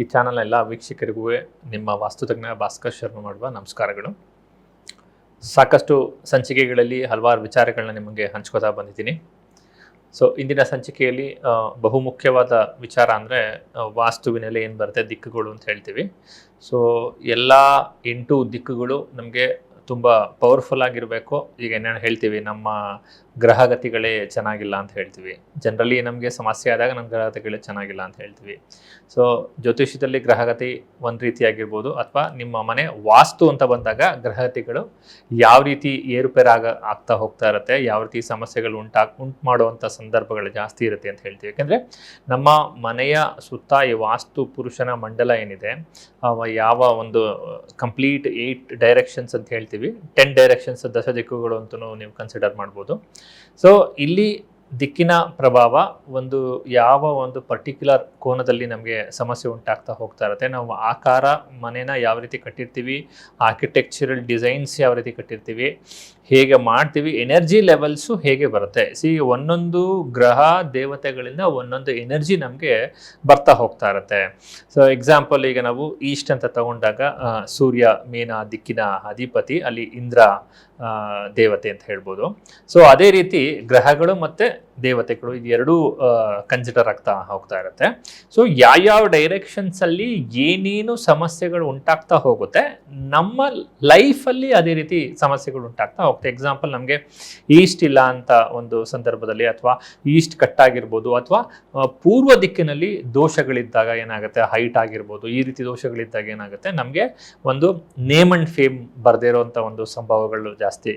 ಈ ಚಾನಲ್ನ ಎಲ್ಲ ವೀಕ್ಷಕರಿಗೂ ನಿಮ್ಮ ವಾಸ್ತುತಜ್ಞ ಭಾಸ್ಕರ್ ಶರ್ಮಾ ಮಾಡುವ ನಮಸ್ಕಾರಗಳು. ಸಾಕಷ್ಟು ಸಂಚಿಕೆಗಳಲ್ಲಿ ಹಲವಾರು ವಿಚಾರಗಳನ್ನ ನಿಮಗೆ ಹಂಚ್ಕೋತಾ ಬಂದಿದ್ದೀನಿ. ಸೊ ಇಂದಿನ ಸಂಚಿಕೆಯಲ್ಲಿ ಬಹುಮುಖ್ಯವಾದ ವಿಚಾರ ಅಂದರೆ ವಾಸ್ತುವಿನಲ್ಲಿ ಏನು ಬರುತ್ತೆ, ದಿಕ್ಕುಗಳು ಅಂತ ಹೇಳ್ತೀವಿ. ಸೊ ಎಲ್ಲ ಎಂಟು ದಿಕ್ಕುಗಳು ನಮಗೆ ತುಂಬ ಪವರ್ಫುಲ್ ಆಗಿರಬೇಕು. ಈಗ ಏನೇನು ಹೇಳ್ತೀವಿ, ನಮ್ಮ ಗ್ರಹಗತಿಗಳೇ ಚೆನ್ನಾಗಿಲ್ಲ ಅಂತ ಹೇಳ್ತೀವಿ. ಜನರಲಿ ನಮಗೆ ಸಮಸ್ಯೆ ಆದಾಗ ನಮ್ಮ ಗ್ರಹಗತಿಗಳೇ ಚೆನ್ನಾಗಿಲ್ಲ ಅಂತ ಹೇಳ್ತೀವಿ. ಸೊ ಜ್ಯೋತಿಷ್ಯದಲ್ಲಿ ಗ್ರಹಗತಿ ಒಂದು ರೀತಿಯಾಗಿರ್ಬೋದು ಅಥವಾ ನಿಮ್ಮ ಮನೆ ವಾಸ್ತು ಅಂತ ಬಂದಾಗ ಗ್ರಹಗತಿಗಳು ಯಾವ ರೀತಿ ಏರುಪೇರಾಗ ಆಗ್ತಾ ಹೋಗ್ತಾ ಇರುತ್ತೆ, ಯಾವ ರೀತಿ ಸಮಸ್ಯೆಗಳು ಉಂಟಾ ಉಂಟು ಮಾಡುವಂಥ ಸಂದರ್ಭಗಳು ಜಾಸ್ತಿ ಇರುತ್ತೆ ಅಂತ ಹೇಳ್ತೀವಿ. ಯಾಕೆಂದರೆ ನಮ್ಮ ಮನೆಯ ಸುತ್ತ ಈ ವಾಸ್ತು ಪುರುಷನ ಮಂಡಲ ಏನಿದೆ ಯಾವ ಒಂದು ಕಂಪ್ಲೀಟ್ ಏಯ್ಟ್ ಡೈರೆಕ್ಷನ್ಸ್ ಅಂತ ಹೇಳ್ತೀವಿ. ಟೆನ್ ಡೈರೆಕ್ಷನ್ಸ್ ದಶ ದಿಕ್ಕುಗಳು ಅಂತಲೂ ನೀವು ಕನ್ಸಿಡರ್ ಮಾಡ್ಬೋದು. ಸೊ ಇಲ್ಲಿ ದಿಕ್ಕಿನ ಪ್ರಭಾವ ಒಂದು ಯಾವ ಒಂದು ಪರ್ಟಿಕ್ಯುಲರ್ ಕೋನದಲ್ಲಿ ನಮಗೆ ಸಮಸ್ಯೆ ಉಂಟಾಗ್ತಾ ಹೋಗ್ತಾ ಇರುತ್ತೆ. ನಾವು ಆಕಾರ ಮನೇನ ಯಾವ ರೀತಿ ಕಟ್ಟಿರ್ತೀವಿ ಆರ್ಕಿಟೆಕ್ಚರಲ್ ಡಿಸೈನ್ಸ್ ಯಾವ ರೀತಿ ಕಟ್ಟಿರ್ತೀವಿ, ಹೇಗೆ ಮಾಡ್ತೀವಿ ಎನರ್ಜಿ ಲೆವೆಲ್ಸು ಹೇಗೆ ಬರುತ್ತೆ. ಸಿ ಒಂದೊಂದು ಗ್ರಹ ದೇವತೆಗಳಿಂದ ಒಂದೊಂದು ಎನರ್ಜಿ ನಮಗೆ ಬರ್ತಾ ಹೋಗ್ತಾ ಇರುತ್ತೆ. ಸೊ ಎಕ್ಸಾಂಪಲ್ ಈಗ ನಾವು ಈಸ್ಟ್ ಅಂತ ತಗೊಂಡಾಗ ಸೂರ್ಯ ಮೇನ ದಿಕ್ಕಿನ ಅಧಿಪತಿ, ಅಲ್ಲಿ ಇಂದ್ರ ದೇವತೆ ಅಂತ ಹೇಳ್ಬೋದು. ಸೊ ಅದೇ ರೀತಿ ಗ್ರಹಗಳು ಮತ್ತೆ it. ದೇವತೆಗಳು ಇದು ಎರಡೂ ಕನ್ಸಿಡರ್ ಆಗ್ತಾ ಹೋಗ್ತಾ ಇರುತ್ತೆ. ಸೊ ಯಾವ್ಯಾವ ಡೈರೆಕ್ಷನ್ಸ್ ಅಲ್ಲಿ ಏನೇನು ಸಮಸ್ಯೆಗಳು ಉಂಟಾಗ್ತಾ ಹೋಗುತ್ತೆ, ನಮ್ಮ ಲೈಫಲ್ಲಿ ಅದೇ ರೀತಿ ಸಮಸ್ಯೆಗಳು ಉಂಟಾಗ್ತಾ ಹೋಗುತ್ತೆ. ಎಕ್ಸಾಂಪಲ್ ನಮಗೆ ಈಸ್ಟ್ ಇಲ್ಲ ಅಂತ ಒಂದು ಸಂದರ್ಭದಲ್ಲಿ ಅಥವಾ ಈಸ್ಟ್ ಕಟ್ಟಾಗಿರ್ಬೋದು ಅಥವಾ ಪೂರ್ವ ದಿಕ್ಕಿನಲ್ಲಿ ದೋಷಗಳಿದ್ದಾಗ ಏನಾಗುತ್ತೆ ಹೈಟ್ ಆಗಿರ್ಬೋದು, ಈ ರೀತಿ ದೋಷಗಳಿದ್ದಾಗ ಏನಾಗುತ್ತೆ, ನಮಗೆ ಒಂದು ನೇಮ್ ಅಂಡ್ ಫೇಮ್ ಬರದೇ ಇರೋವಂಥ ಒಂದು ಸಂಭವಗಳು ಜಾಸ್ತಿ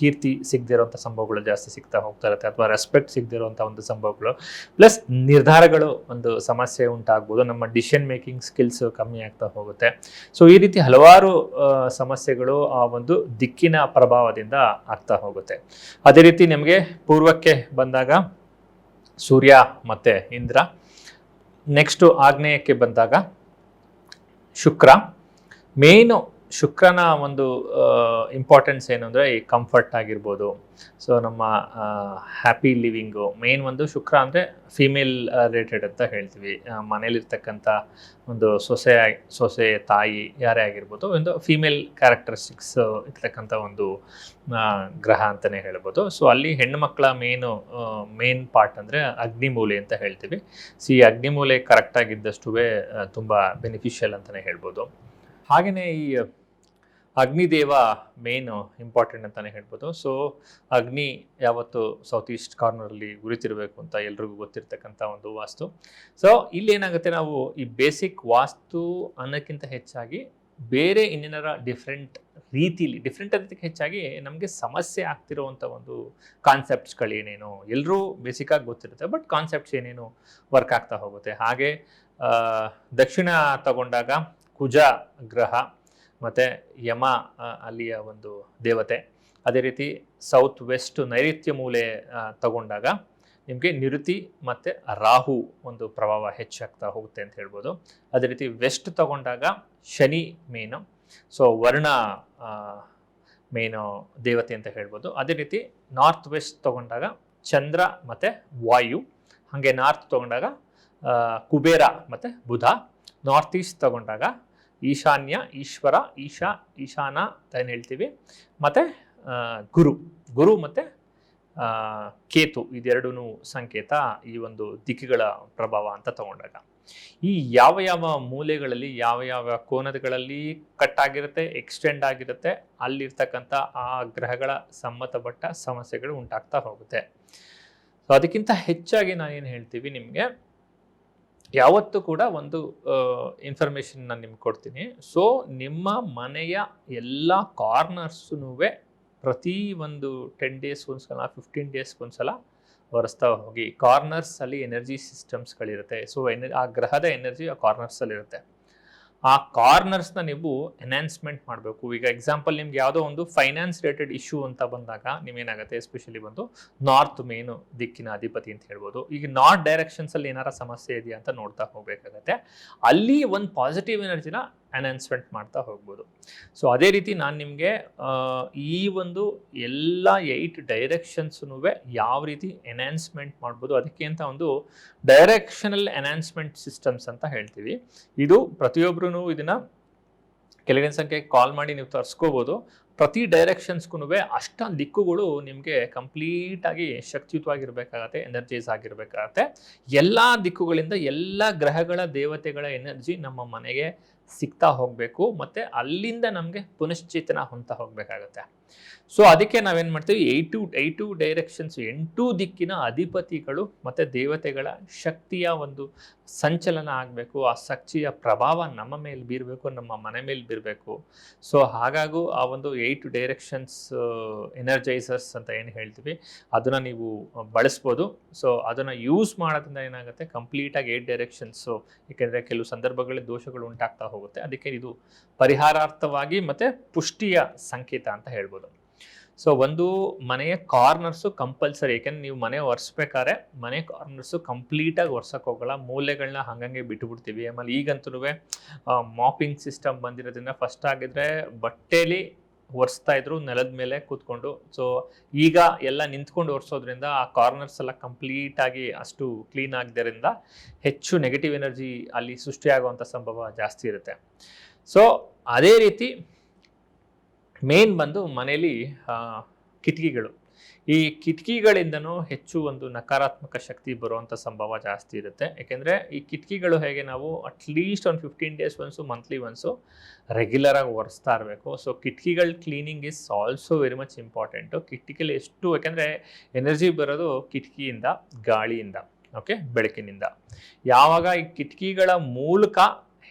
ಕೀರ್ತಿ ಸಿಗದೇ ಸಂಭವಗಳು ಜಾಸ್ತಿ ಸಿಗ್ತಾ ಹೋಗ್ತಾ ಇರುತ್ತೆ. ಅಥವಾ ರೆಸ್ಪೆಕ್ಟ್ ಸಿಗದೇ ಇರೋಂಥ ಒಂದು ಸಂಭವಗಳು. ಪ್ಲಸ್ ನಿರ್ಧಾರಗಳು ಒಂದು ಸಮಸ್ಯೆ ಉಂಟಾಗ್ಬೋದು. ನಮ್ಮ ಡಿಸಿಷನ್ ಮೇಕಿಂಗ್ ಸ್ಕಿಲ್ಸ್ ಕಮ್ಮಿ ಆಗ್ತಾ ಹೋಗುತ್ತೆ. ಸೊ ಈ ರೀತಿ ಹಲವಾರು ಸಮಸ್ಯೆಗಳು ಆ ಒಂದು ದಿಕ್ಕಿನ ಪ್ರಭಾವದಿಂದ ಆಗ್ತಾ ಹೋಗುತ್ತೆ. ಅದೇ ರೀತಿ ನಿಮಗೆ ಪೂರ್ವಕ್ಕೆ ಬಂದಾಗ ಸೂರ್ಯ ಮತ್ತು ಇಂದ್ರ ನೆಕ್ಸ್ಟು ಆಗ್ನೇಯಕ್ಕೆ ಬಂದಾಗ ಶುಕ್ರ ಮೇಯ್ನು ಶುಕ್ರನ ಒಂದು ಇಂಪಾರ್ಟೆನ್ಸ್ ಏನು ಅಂದರೆ ಈ ಕಂಫರ್ಟ್ ಆಗಿರ್ಬೋದು. ಸೊ ನಮ್ಮ ಹ್ಯಾಪಿ ಲಿವಿಂಗು ಮೇನ್ ಒಂದು ಶುಕ್ರ ಅಂದರೆ ಫೀಮೇಲ್ ರಿಲೇಟೆಡ್ ಅಂತ ಹೇಳ್ತೀವಿ. ಮನೇಲಿರ್ತಕ್ಕಂಥ ಒಂದು ಸೊಸೆ ಸೊಸೆ, ತಾಯಿ ಯಾರೇ ಆಗಿರ್ಬೋದು, ಒಂದು ಫೀಮೇಲ್ ಕ್ಯಾರೆಕ್ಟರಿಸ್ಟಿಕ್ಸ್ ಇರ್ತಕ್ಕಂಥ ಒಂದು ಗ್ರಹ ಅಂತಲೇ ಹೇಳ್ಬೋದು. ಸೊ ಅಲ್ಲಿ ಹೆಣ್ಣುಮಕ್ಕಳ ಮೇನು ಮೇನ್ ಪಾರ್ಟ್ ಅಂದರೆ ಅಗ್ನಿಮೂಲೆ ಅಂತ ಹೇಳ್ತೀವಿ. ಸೊ ಈ ಅಗ್ನಿಮೂಲೆ ಕರೆಕ್ಟಾಗಿದ್ದಷ್ಟುವೇ ತುಂಬ ಬೆನಿಫಿಷಿಯಲ್ ಅಂತಲೇ ಹೇಳ್ಬೋದು. ಹಾಗೆಯೇ ಈ ಅಗ್ನಿದೇವ ಮೇನ್ ಇಂಪಾರ್ಟೆಂಟ್ ಅಂತಲೇ ಹೇಳ್ಬೋದು. ಸೊ ಅಗ್ನಿ ಯಾವತ್ತು ಸೌತ್ ಈಸ್ಟ್ ಕಾರ್ನರಲ್ಲಿ ಉರಿತಿರಬೇಕು ಅಂತ ಎಲ್ರಿಗೂ ಗೊತ್ತಿರ್ತಕ್ಕಂಥ ಒಂದು ವಾಸ್ತು. ಸೊ ಇಲ್ಲಿ ಏನಾಗುತ್ತೆ ನಾವು ಈ ಬೇಸಿಕ್ ವಾಸ್ತು ಅನ್ನೋಕ್ಕಿಂತ ಹೆಚ್ಚಾಗಿ ಬೇರೆ ಇನ್ನೇನಾರ ಡಿಫ್ರೆಂಟ್ ರೀತಿಲಿ ಡಿಫ್ರೆಂಟ್ ಅದಕ್ಕೆ ಹೆಚ್ಚಾಗಿ ನಮಗೆ ಸಮಸ್ಯೆ ಆಗ್ತಿರೋವಂಥ ಒಂದು ಕಾನ್ಸೆಪ್ಟ್ಸ್ಗಳೇನೇನು ಎಲ್ಲರೂ ಬೇಸಿಕ್ಕಾಗಿ ಗೊತ್ತಿರುತ್ತೆ ಬಟ್ ಕಾನ್ಸೆಪ್ಟ್ಸ್ ಏನೇನು ವರ್ಕ್ ಆಗ್ತಾ ಹೋಗುತ್ತೆ. ಹಾಗೆ ದಕ್ಷಿಣ ತಗೊಂಡಾಗ ಕುಜ ಗ್ರಹ ಮತ್ತು ಯಮ ಅಲ್ಲಿಯ ಒಂದು ದೇವತೆ. ಅದೇ ರೀತಿ ಸೌತ್ ವೆಸ್ಟ್ ನೈಋತ್ಯ ಮೂಲೆ ತಗೊಂಡಾಗ ನಿಮಗೆ ನಿರುತಿ ಮತ್ತು ರಾಹು ಒಂದು ಪ್ರಭಾವ ಹೆಚ್ಚಾಗ್ತಾ ಹೋಗುತ್ತೆ ಅಂತ ಹೇಳ್ಬೋದು. ಅದೇ ರೀತಿ ವೆಸ್ಟ್ ತಗೊಂಡಾಗ ಶನಿ ಮೇನು. ಸೊ ವರ್ಣ ಮೇನು ದೇವತೆ ಅಂತ ಹೇಳ್ಬೋದು. ಅದೇ ರೀತಿ ನಾರ್ತ್ ವೆಸ್ಟ್ ತಗೊಂಡಾಗ ಚಂದ್ರ ಮತ್ತು ವಾಯು. ಹಾಗೆ ನಾರ್ತ್ ತಗೊಂಡಾಗ ಕುಬೇರ ಮತ್ತು ಬುಧ. ನಾರ್ತ್ ಈಸ್ಟ್ ತಗೊಂಡಾಗ ಈಶಾನ್ಯ, ಈಶ್ವರ, ಈಶಾ, ಈಶಾನ ಅಂತ ಹೇಳ್ತೀವಿ? ಮತ್ತು ಗುರು. ಗುರು ಮತ್ತು ಕೇತು. ಇದೆರಡೂ ಸಂಕೇತ ಈ ಒಂದು ದಿಕ್ಕುಗಳ ಪ್ರಭಾವ ಅಂತ ತಗೊಂಡಾಗ. ಈ ಯಾವ ಯಾವ ಮೂಲೆಗಳಲ್ಲಿ, ಯಾವ ಯಾವ ಕೋನಗಳಲ್ಲಿ ಕಟ್ ಆಗಿರುತ್ತೆ ಎಕ್ಸ್ಟೆಂಡ್ ಆಗಿರುತ್ತೆ, ಅಲ್ಲಿರ್ತಕ್ಕಂಥ ಆ ಗ್ರಹಗಳ ಸಂಬಂಧಪಟ್ಟ ಸಮಸ್ಯೆಗಳು ಉಂಟಾಗ್ತಾ ಹೋಗುತ್ತೆ. ಸೊ ಅದಕ್ಕಿಂತ ಹೆಚ್ಚಾಗಿ ನಾನೇನು ಹೇಳ್ತೀವಿ ನಿಮಗೆ ಯಾವತ್ತೂ ಕೂಡ ಒಂದು ಇನ್ಫಾರ್ಮೇಷನ್ ನಾನು ನಿಮ್ಗೆ ಕೊಡ್ತೀನಿ. ಸೊ ನಿಮ್ಮ ಮನೆಯ ಎಲ್ಲ ಕಾರ್ನರ್ಸೂ ಪ್ರತಿ ಒಂದು ಟೆನ್ ಡೇಸ್ಗೆ ಒಂದ್ಸಲ ಫಿಫ್ಟೀನ್ ಡೇಸ್ಗೆ ಒಂದ್ಸಲ ಒರೆಸ್ತಾ ಹೋಗಿ. ಕಾರ್ನರ್ಸಲ್ಲಿ ಎನರ್ಜಿ ಸಿಸ್ಟಮ್ಸ್ಗಳಿರುತ್ತೆ. ಸೊ ಎನ, ಆ ಗ್ರಹದ ಎನರ್ಜಿ ಆ ಕಾರ್ನರ್ಸ್ ಅಲ್ಲಿ ಇರುತ್ತೆ ಆ ಕಾರ್ನರ್ಸ್ನ ನೀವು ಎನ್ಹಾನ್ಸ್ಮೆಂಟ್ ಮಾಡಬೇಕು. ಈಗ ಎಕ್ಸಾಂಪಲ್ ನಿಮ್ಗೆ ಯಾವುದೋ ಒಂದು ಫೈನಾನ್ಸ್ ರಿಲೇಟೆಡ್ ಇಶ್ಯೂ ಅಂತ ಬಂದಾಗ ನೀವೇನಾಗುತ್ತೆ ಎಸ್ಪೆಷಲಿ ಬಂದು ನಾರ್ತ್ ಮೇನು ದಿಕ್ಕಿನ ಅಧಿಪತಿ ಅಂತ ಹೇಳ್ಬೋದು. ಈಗ ನಾರ್ತ್ ಡೈರೆಕ್ಷನ್ಸಲ್ಲಿ ಏನಾರ ಸಮಸ್ಯೆ ಇದೆಯಾ ಅಂತ ನೋಡ್ತಾ ಹೋಗ್ಬೇಕಾಗತ್ತೆ. ಅಲ್ಲಿ ಒಂದು ಪಾಸಿಟಿವ್ ಎನರ್ಜಿನ ಎನ್ಹಾನ್ಸ್ಮೆಂಟ್ ಮಾಡ್ತಾ ಹೋಗ್ಬೋದು. ಸೊ ಅದೇ ರೀತಿ ನಾನು ನಿಮಗೆ ಈ ಒಂದು ಎಲ್ಲ ಏಯ್ಟ್ ಡೈರೆಕ್ಷನ್ಸ್ನು ಯಾವ ರೀತಿ ಎನ್ಹಾನ್ಸ್ಮೆಂಟ್ ಮಾಡ್ಬೋದು, ಅದಕ್ಕೆ ಅಂತ ಒಂದು ಡೈರೆಕ್ಷನಲ್ ಎನ್ಹಾನ್ಸ್ಮೆಂಟ್ ಸಿಸ್ಟಮ್ಸ್ ಅಂತ ಹೇಳ್ತೀವಿ. ಇದು ಪ್ರತಿಯೊಬ್ಬರೂ ಇದನ್ನು ಕೆಲವಿನ ಸಂಖ್ಯೆ ಕಾಲ್ ಮಾಡಿ ನೀವು ತರಿಸ್ಕೋಬೋದು. ಪ್ರತಿ ಡೈರೆಕ್ಷನ್ಸ್ಗೂ ಅಷ್ಟ ದಿಕ್ಕುಗಳು ನಿಮಗೆ ಕಂಪ್ಲೀಟಾಗಿ ಶಕ್ತಿಯುತವಾಗಿರಬೇಕಾಗತ್ತೆ ಎನರ್ಜೈಸ್ ಆಗಿರಬೇಕಾಗತ್ತೆ. ಎಲ್ಲ ದಿಕ್ಕುಗಳಿಂದ ಎಲ್ಲ ಗ್ರಹಗಳ ದೇವತೆಗಳ ಎನರ್ಜಿ ನಮ್ಮ ಮನೆಗೆ ಸಿಗ್ತಾ ಹೋಗಬೇಕು ಮತ್ತು ಅಲ್ಲಿಂದ ನಮಗೆ ಪುನಶ್ಚೇತನ ಹೊಂತ ಹೋಗಬೇಕಾಗತ್ತೆ. ಸೊ ಅದಕ್ಕೆ ನಾವೇನು ಮಾಡ್ತೀವಿ? ಏಟು ಏಟು ಡೈರೆಕ್ಷನ್ಸ್ ಎಂಟು ದಿಕ್ಕಿನ ಅಧಿಪತಿಗಳು ಮತ್ತು ದೇವತೆಗಳ ಶಕ್ತಿಯ ಒಂದು ಸಂಚಲನ ಆಗಬೇಕು. ಆ ಶಕ್ತಿಯ ಪ್ರಭಾವ ನಮ್ಮ ಮೇಲೆ ಬೀರಬೇಕು, ನಮ್ಮ ಮನೆ ಮೇಲೆ ಬೀರಬೇಕು. ಸೊ ಹಾಗಾಗೂ ಆ ಒಂದು ಏಯ್ಟ್ ಡೈರೆಕ್ಷನ್ಸ್ ಎನರ್ಜೈಸರ್ಸ್ ಅಂತ ಏನು ಹೇಳ್ತೀವಿ? ಅದನ್ನು ನೀವು ಬಳಸ್ಬೋದು. ಸೊ ಅದನ್ನು ಯೂಸ್ ಮಾಡೋದ್ರಿಂದ ಏನಾಗುತ್ತೆ? ಕಂಪ್ಲೀಟಾಗಿ ಏಟ್ ಡೈರೆಕ್ಷನ್ಸು ಏಕೆಂದರೆ ಕೆಲವು ಸಂದರ್ಭಗಳಲ್ಲಿ ದೋಷಗಳು ಉಂಟಾಗ್ತಾ ಹೋಗುತ್ತೆ. ಅದಕ್ಕೆ ಇದು ಪರಿಹಾರಾರ್ಥವಾಗಿ ಮತ್ತು ಪುಷ್ಟಿಯ ಸಂಕೇತ ಅಂತ ಹೇಳ್ಬೋದು. ಸೊ ಒಂದು ಮನೆಯ ಕಾರ್ನರ್ಸು ಕಂಪಲ್ಸರಿ ಏಕೆಂದ್ರೆ ನೀವು ಮನೆ ಒರೆಸ್ಬೇಕಾದ್ರೆ ಮನೆ ಕಾರ್ನರ್ಸು ಕಂಪ್ಲೀಟಾಗಿ ಒರ್ಸಕ್ಕೆ ಹೋಗಲ್ಲ. ಮೂಲೆಗಳನ್ನ ಹಂಗಂಗೆ ಬಿಟ್ಬಿಡ್ತೀವಿ. ಆಮೇಲೆ ಈಗಂತೂ ಮಾಪಿಂಗ್ ಸಿಸ್ಟಮ್ ಬಂದಿರೋದ್ರಿಂದ ಫಸ್ಟ್ ಆಗಿದ್ರೆ ಬಟ್ಟೆಲಿ ಒರೆಸ್ತಾ ಇದ್ರು, ನೆಲದ ಮೇಲೆ ಕೂತ್ಕೊಂಡು. ಸೊ ಈಗ ಎಲ್ಲ ನಿಂತ್ಕೊಂಡು ಒರೆಸೋದ್ರಿಂದ ಆ ಕಾರ್ನರ್ಸ್ ಎಲ್ಲ ಕಂಪ್ಲೀಟ್ ಆಗಿ ಅಷ್ಟು ಕ್ಲೀನ್ ಆಗಿದ್ದರಿಂದ ಹೆಚ್ಚು ನೆಗೆಟಿವ್ ಎನರ್ಜಿ ಅಲ್ಲಿ ಸೃಷ್ಟಿಯಾಗುವಂಥ ಸಂಭವ ಜಾಸ್ತಿ ಇರುತ್ತೆ. ಸೊ ಅದೇ ರೀತಿ ಮೇನ್ ಬಂದು ಮನೇಲಿ ಕಿಟಕಿಗಳು. ಈ ಕಿಟಕಿಗಳಿಂದನೂ ಹೆಚ್ಚು ಒಂದು ನಕಾರಾತ್ಮಕ ಶಕ್ತಿ ಬರುವಂಥ ಸಂಭವ ಜಾಸ್ತಿ ಇರುತ್ತೆ. ಯಾಕೆಂದರೆ ಈ ಕಿಟಕಿಗಳು ಹೇಗೆ ನಾವು ಅಟ್ಲೀಸ್ಟ್ ಒಂದು fifteen days once monthly once ರೆಗ್ಯುಲರಾಗಿ ಒರೆಸ್ತಾ ಇರಬೇಕು. ಸೊ ಕಿಟಕಿಗಳ cleaning is also very much important ಕಿಟಕಿಲಿ ಎಷ್ಟು ಯಾಕೆಂದರೆ ಎನರ್ಜಿ ಬರೋದು ಕಿಟಕಿಯಿಂದ, ಗಾಳಿಯಿಂದ ಓಕೆ ಬೆಳಕಿನಿಂದ. ಯಾವಾಗ ಈ ಕಿಟಕಿಗಳ ಮೂಲಕ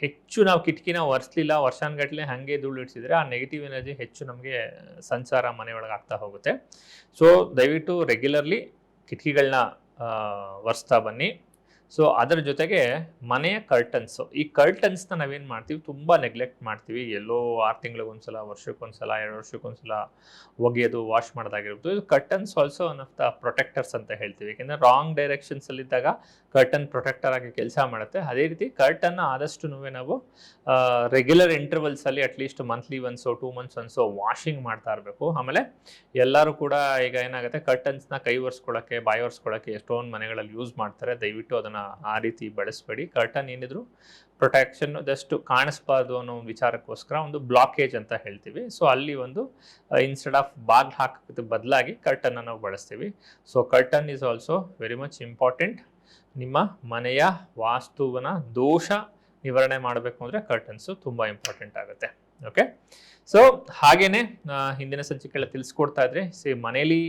ಹೆಚ್ಚು ನಾವು ಕಿಟಕಿನ ಒರೆಸ್ಲಿಲ್ಲ, ವರ್ಷಾನ್ಗಟ್ಲೆ ಹಾಗೆ ಧೂಳು ಇಡ್ಸಿದ್ರೆ ಆ ನೆಗೆಟಿವ್ ಎನರ್ಜಿ ಹೆಚ್ಚು ನಮಗೆ ಸಂಚಾರ ಮನೆಯೊಳಗೆ ಆಗ್ತಾ ಹೋಗುತ್ತೆ. ಸೊ ದಯವಿಟ್ಟು ರೆಗ್ಯುಲರ್ಲಿ ಕಿಟಕಿಗಳನ್ನ ಒರೆಸ್ತಾ ಬನ್ನಿ. ಸೊ ಅದರ ಜೊತೆಗೆ ಮನೆಯ ಕರ್ಟನ್ಸು ಈ ಕರ್ಟನ್ಸ್ನ ನಾವೇನು ಮಾಡ್ತೀವಿ? ತುಂಬ ನೆಗ್ಲೆಕ್ಟ್ ಮಾಡ್ತೀವಿ. ಎಲ್ಲೋ ಆರು ತಿಂಗಳಿಗೊಂದ್ಸಲ, ವರ್ಷಕ್ಕೊಂದ್ಸಲ, ಎರಡು ವರ್ಷಕ್ಕೊಂದ್ಸಲ ಒಗೆಯೋದು ವಾಶ್ ಮಾಡೋದಾಗಿರ್ಬೋದು. ಇದು curtains also one of the protectors ಅಂತ ಹೇಳ್ತೀವಿ. ಯಾಕೆಂದರೆ ರಾಂಗ್ ಡೈರೆಕ್ಷನ್ಸಲ್ಲಿದ್ದಾಗ ಕರ್ಟನ್ ಪ್ರೊಟೆಕ್ಟರ್ ಆಗಿ ಕೆಲಸ ಮಾಡುತ್ತೆ. ಅದೇ ರೀತಿ ಕರ್ಟನ್ ಆದಷ್ಟು ನಾವು ರೆಗ್ಯುಲರ್ ಇಂಟರ್ವಲ್ಸಲ್ಲಿ ಅಟ್ಲೀಸ್ಟ್ ಮಂತ್ಲಿ ಒನ್ಸೋ ಟೂ ಮಂತ್ಸ್ ಒನ್ಸೋ ವಾಷಿಂಗ್ ಮಾಡ್ತಾ ಇರಬೇಕು. ಆಮೇಲೆ ಎಲ್ಲರೂ ಕೂಡ ಈಗ ಏನಾಗುತ್ತೆ? ಕರ್ಟನ್ಸ್ನ ಕೈ ಒರೆಸ್ಕೊಳ್ಳೋಕ್ಕೆ ಬಾಯಿ ಒರೆಸ್ಕೊಳ್ಳೋಕ್ಕೆ ಎಷ್ಟೊಂದು ಮನೆಗಳಲ್ಲಿ ಯೂಸ್ ಮಾಡ್ತಾರೆ. ದಯವಿಟ್ಟು ಅದನ್ನು ಆ ರೀತಿ ಬಳಸಬೇಡಿ. ಕರ್ಟನ್ ಏನಿದ್ರು ಪ್ರೊಟೆಕ್ಷನ್ ಅದಷ್ಟು ಕಾಣಿಸ್ಬಾರ್ದು ಅನ್ನೋ ಒಂದು ವಿಚಾರಕ್ಕೋಸ್ಕರ ಒಂದು ಬ್ಲಾಕೇಜ್ ಅಂತ ಹೇಳ್ತೀವಿ. ಸೊ ಅಲ್ಲಿ ಒಂದು ಇನ್ಸ್ಟೆಡ್ ಆಫ್ ಬಾಗ್ಲು ಹಾಕಕ್ಕೆ ಬದಲಾಗಿ ಕರ್ಟನ್ನ ನಾವು ಬಳಸ್ತೀವಿ. So curtain is also very much important ನಿಮ್ಮ ಮನೆಯ ವಾಸ್ತುವನ ದೋಷ ನಿವಾರಣೆ ಮಾಡಬೇಕು ಅಂದರೆ ಕರ್ಟನ್ಸು ತುಂಬ ಇಂಪಾರ್ಟೆಂಟ್ ಆಗುತ್ತೆ. ಓಕೆ ಸೊ ಹಾಗೇನೆ ಹಿಂದಿನ ಸಂಚಿಕೆಲ್ಲ ತಿಳಿಸ್ಕೊಡ್ತಾ ಇದ್ರೆ, ಸಿ ಮನೇಲಿ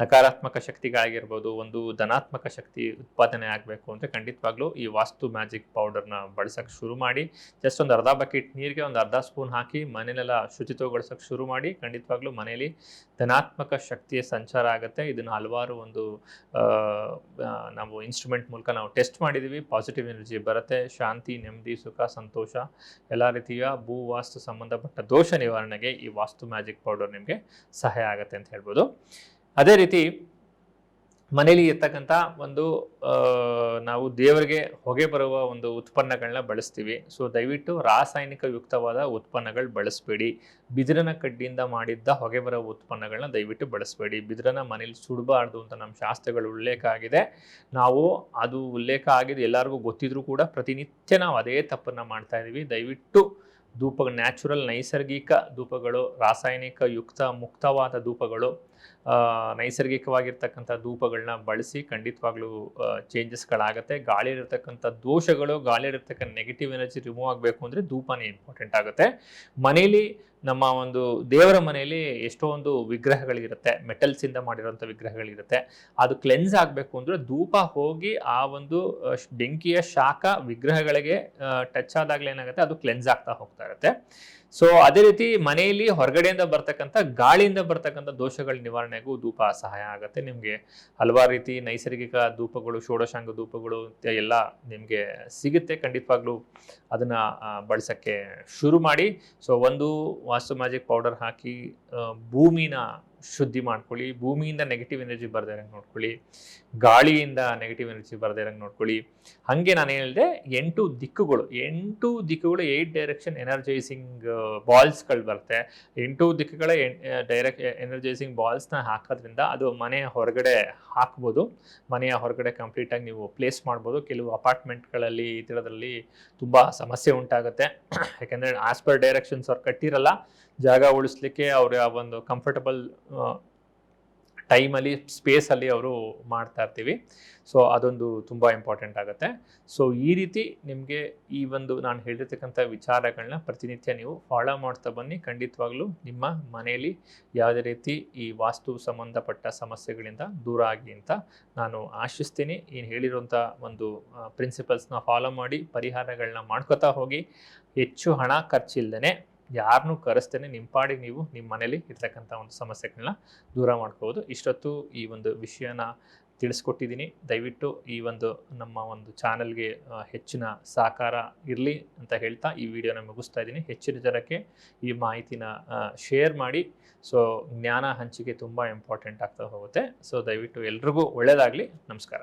ನಕಾರಾತ್ಮಕ ಶಕ್ತಿಗಳಾಗಿರ್ಬೋದು, ಒಂದು ಧನಾತ್ಮಕ ಶಕ್ತಿ ಉತ್ಪಾದನೆ ಆಗಬೇಕು ಅಂದರೆ ಖಂಡಿತವಾಗ್ಲೂ ಈ ವಾಸ್ತು ಮ್ಯಾಜಿಕ್ ಪೌಡರ್ನ ಬಳಸೋಕ್ಕೆ ಶುರು ಮಾಡಿ ಜಸ್ಟ್ ಒಂದು ಅರ್ಧ ಬಕೆಟ್ ನೀರಿಗೆ ಒಂದು ಅರ್ಧ ಸ್ಪೂನ್ ಹಾಕಿ ಮನೇಲೆಲ್ಲ ಶುಚಿತ್ವಗೊಳಿಸೋಕ್ಕೆ ಶುರು ಮಾಡಿ, ಖಂಡಿತವಾಗ್ಲೂ ಮನೆಯಲ್ಲಿ ಧನಾತ್ಮಕ ಶಕ್ತಿಯ ಸಂಚಾರ ಆಗುತ್ತೆ. ಇದನ್ನು ಹಲವಾರು ಒಂದು ನಾವು ಇನ್ಸ್ಟ್ರೂಮೆಂಟ್ ಮೂಲಕ ನಾವು ಟೆಸ್ಟ್ ಮಾಡಿದ್ದೀವಿ. ಪಾಸಿಟಿವ್ ಎನರ್ಜಿ ಬರುತ್ತೆ, ಶಾಂತಿ, ನೆಮ್ಮದಿ, ಸುಖ, ಸಂತೋಷ, ಎಲ್ಲ ರೀತಿಯ ಭೂ ವಾಸ್ತು ಸಂಬಂಧಪಟ್ಟ ದೋಷ ನಿವಾರಣೆಗೆ ಈ ವಾಸ್ತು ಮ್ಯಾಜಿಕ್ ಪೌಡರ್ ನಿಮಗೆ ಸಹಾಯ ಆಗುತ್ತೆ ಅಂತ ಹೇಳ್ಬೋದು. ಅದೇ ರೀತಿ ಮನೇಲಿ ಇರ್ತಕ್ಕಂಥ ಒಂದು ನಾವು ದೇವರಿಗೆ ಹೊಗೆ ಬರುವ ಒಂದು ಉತ್ಪನ್ನಗಳನ್ನ ಬಳಸ್ತೀವಿ. ಸೊ, ದಯವಿಟ್ಟು ರಾಸಾಯನಿಕ ಯುಕ್ತವಾದ ಉತ್ಪನ್ನಗಳು ಬಳಸಬೇಡಿ. ಬಿದಿರನ ಕಡ್ಡಿಯಿಂದ ಮಾಡಿದ್ದ ಹೊಗೆ ಬರುವ ಉತ್ಪನ್ನಗಳನ್ನ ದಯವಿಟ್ಟು ಬಳಸಬೇಡಿ. ಬಿದಿರನ ಮನೇಲಿ ಸುಡಬಾರ್ದು ಅಂತ ನಮ್ಮ ಶಾಸ್ತ್ರಗಳು ಉಲ್ಲೇಖ ಆಗಿದೆ. ನಾವು ಅದು ಉಲ್ಲೇಖ ಆಗಿದೆ ಎಲ್ಲರಿಗೂ ಗೊತ್ತಿದ್ರೂ ಕೂಡ ಪ್ರತಿನಿತ್ಯ ನಾವು ಅದೇ ತಪ್ಪನ್ನು ಮಾಡ್ತಾ ಇದ್ದೀವಿ ದಯವಿಟ್ಟು ಧೂಪ ನ್ಯಾಚುರಲ್ ನೈಸರ್ಗಿಕ ಧೂಪಗಳು, ರಾಸಾಯನಿಕ, ಯುಕ್ತ, ಮುಕ್ತವಾದ ಧೂಪಗಳು ನೈಸರ್ಗಿಕವಾಗಿರ್ತಕ್ಕಂಥ ಧೂಪಗಳನ್ನ ಬಳಸಿ ಖಂಡಿತವಾಗ್ಲೂ ಚೇಂಜಸ್ಗಳಾಗುತ್ತೆ ಗಾಳಿಲಿರ್ತಕ್ಕಂಥ ದೋಷಗಳು ಗಾಳಿಲಿರ್ತಕ್ಕಂಥ ನೆಗೆಟಿವ್ ಎನರ್ಜಿ ರಿಮೂವ್ ಆಗಬೇಕು ಅಂದರೆ ಧೂಪನೇ ಇಂಪಾರ್ಟೆಂಟ್ ಆಗುತ್ತೆ. ಮನೇಲಿ ನಮ್ಮ ಒಂದು ದೇವರ ಮನೆಯಲ್ಲಿ ಎಷ್ಟೋ ಒಂದು ವಿಗ್ರಹಗಳಿರುತ್ತೆ ಮೆಟಲ್ಸಿಂದ ಮಾಡಿರೋಂಥ ವಿಗ್ರಹಗಳಿರುತ್ತೆ. ಅದು ಕ್ಲೆನ್ಸ್ ಆಗಬೇಕು ಅಂದರೆ ಧೂಪ ಹೋಗಿ ಆ ಒಂದು ಬೆಂಕಿಯ ಶಾಖ ವಿಗ್ರಹಗಳಿಗೆ ಟಚ್ ಆದಾಗಲೇ ಏನಾಗುತ್ತೆ, ಅದು ಕ್ಲೆನ್ಸ್ ಆಗ್ತಾ ಹೋಗ್ತಾ ಇರುತ್ತೆ. ಸೊ ಅದೇ ರೀತಿ ಮನೆಯಲ್ಲಿ ಹೊರಗಡೆಯಿಂದ ಬರ್ತಕ್ಕಂಥ, ಗಾಳಿಯಿಂದ ಬರ್ತಕ್ಕಂಥ ದೋಷಗಳ ನಿವಾರಣೆಗೂ ಧೂಪ ಸಹಾಯ ಆಗುತ್ತೆ. ನಿಮಗೆ ಹಲವಾರು ರೀತಿ ನೈಸರ್ಗಿಕ ಧೂಪಗಳು, ಷೋಡಶಾಂಗ ಧೂಪಗಳು ಎಲ್ಲ ನಿಮಗೆ ಸಿಗುತ್ತೆ. ಖಂಡಿತವಾಗ್ಲೂ ಅದನ್ನು ಬಳಸೋಕ್ಕೆ ಶುರು ಮಾಡಿ. ಸೊ ಒಂದು ವಾಸ್ತು ಮ್ಯಾಜಿಕ್ ಪೌಡರ್ ಹಾಕಿ ಆ, ಭೂಮಿನ ಶುದ್ಧಿ ಮಾಡ್ಕೊಳ್ಳಿ, ಭೂಮಿಯಿಂದ ನೆಗೆಟಿವ್ ಎನರ್ಜಿ ಬರದೇ ಇರಂಗೆ ನೋಡ್ಕೊಳ್ಳಿ, ಗಾಳಿಯಿಂದ ನೆಗೆಟಿವ್ ಎನರ್ಜಿ ಬರದೇ ಇರಂಗೆ ನೋಡ್ಕೊಳ್ಳಿ. ಹಾಗೆ ನಾನು ಹೇಳಿದೆ ಎಂಟು ದಿಕ್ಕುಗಳು ಎಂಟು ದಿಕ್ಕುಗಳು ಏಟ್ ಡೈರೆಕ್ಷನ್ ಎನರ್ಜೈಸಿಂಗ್ ಬಾಲ್ಸ್ಗಳು ಬರುತ್ತೆ. ಎಂಟು ದಿಕ್ಕುಗಳ ಡೈರೆಕ್ ಎನರ್ಜೈಸಿಂಗ್ ಬಾಲ್ಸ್ನ ಹಾಕೋದ್ರಿಂದ ಅದು ಮನೆಯ ಹೊರಗಡೆ ಹಾಕ್ಬೋದು. ಮನೆಯ ಹೊರಗಡೆ ಕಂಪ್ಲೀಟಾಗಿ ನೀವು ಪ್ಲೇಸ್ ಮಾಡ್ಬೋದು. ಕೆಲವು ಅಪಾರ್ಟ್ಮೆಂಟ್ಗಳಲ್ಲಿ ಈ ಥರದಲ್ಲಿ ತುಂಬ ಸಮಸ್ಯೆ ಉಂಟಾಗುತ್ತೆ. ಯಾಕೆಂದರೆ ಆಸ್ ಪರ್ ಡೈರೆಕ್ಷನ್ಸ್ ಅವ್ರು ಕಟ್ಟಿರಲ್ಲ ಜಾಗ ಉಳಿಸ್ಲಿಕ್ಕೆ ಆ ಒಂದು ಕಂಫರ್ಟಬಲ್ ಟೈಮಲ್ಲಿ ಸ್ಪೇಸಲ್ಲಿ ಅವರು ಮಾಡ್ತಾ ಇರ್ತೀವಿ. ಸೊ ಅದೊಂದು ತುಂಬ ಇಂಪಾರ್ಟೆಂಟ್ ಆಗುತ್ತೆ. ಸೊ ಈ ರೀತಿ ನಿಮಗೆ ಈ ಒಂದು ನಾನು ಹೇಳಿರ್ತಕ್ಕಂಥ ವಿಚಾರಗಳನ್ನ ಪ್ರತಿನಿತ್ಯ ನೀವು ಫಾಲೋ ಮಾಡ್ತಾ ಬನ್ನಿ. ಖಂಡಿತವಾಗ್ಲೂ ನಿಮ್ಮ ಮನೆಯಲ್ಲಿ ಯಾವುದೇ ರೀತಿ ಈ ವಾಸ್ತು ಸಂಬಂಧಪಟ್ಟ ಸಮಸ್ಯೆಗಳಿಂದ ದೂರ ಆಗಿ ಅಂತ ನಾನು ಆಶಿಸ್ತೀನಿ. ಏನು ಹೇಳಿರುವಂಥ ಒಂದು ಪ್ರಿನ್ಸಿಪಲ್ಸ್ನ ಫಾಲೋ ಮಾಡಿ ಪರಿಹಾರಗಳನ್ನ ಮಾಡ್ಕೋತಾ ಹೋಗಿ. ಹೆಚ್ಚು ಹಣ ಖರ್ಚಿಲ್ದೇ ಯಾರನ್ನೂ ಕರೆಸ್ತೇನೆ ನಿಮ್ಮ ಪಾಡಿಗೆ ನೀವು ನಿಮ್ಮ ಮನೇಲಿ ಇರ್ತಕ್ಕಂಥ ಒಂದು ಸಮಸ್ಯೆಗಳನ್ನ ದೂರ ಮಾಡ್ಕೋಬೋದು. ಇಷ್ಟೊತ್ತು ಈ ಒಂದು ವಿಷಯನ ತಿಳಿಸ್ಕೊಟ್ಟಿದ್ದೀನಿ. ದಯವಿಟ್ಟು ಈ ಒಂದು ನಮ್ಮ ಒಂದು ಚಾನಲ್ಗೆ ಹೆಚ್ಚಿನ ಸಹಕಾರ ಇರಲಿ ಅಂತ ಹೇಳ್ತಾ ಈ ವಿಡಿಯೋನ ಮುಗಿಸ್ತಾ ಇದ್ದೀನಿ. ಹೆಚ್ಚಿನ ಜನಕ್ಕೆ ಈ ಮಾಹಿತಿನ ಶೇರ್ ಮಾಡಿ. ಸೊ, ಜ್ಞಾನ ಹಂಚಿಕೆ ತುಂಬ ಇಂಪಾರ್ಟೆಂಟ್ ಆಗ್ತಾ ಹೋಗುತ್ತೆ. ಸೊ, ದಯವಿಟ್ಟು ಎಲ್ರಿಗೂ ಒಳ್ಳೆಯದಾಗಲಿ ನಮಸ್ಕಾರ.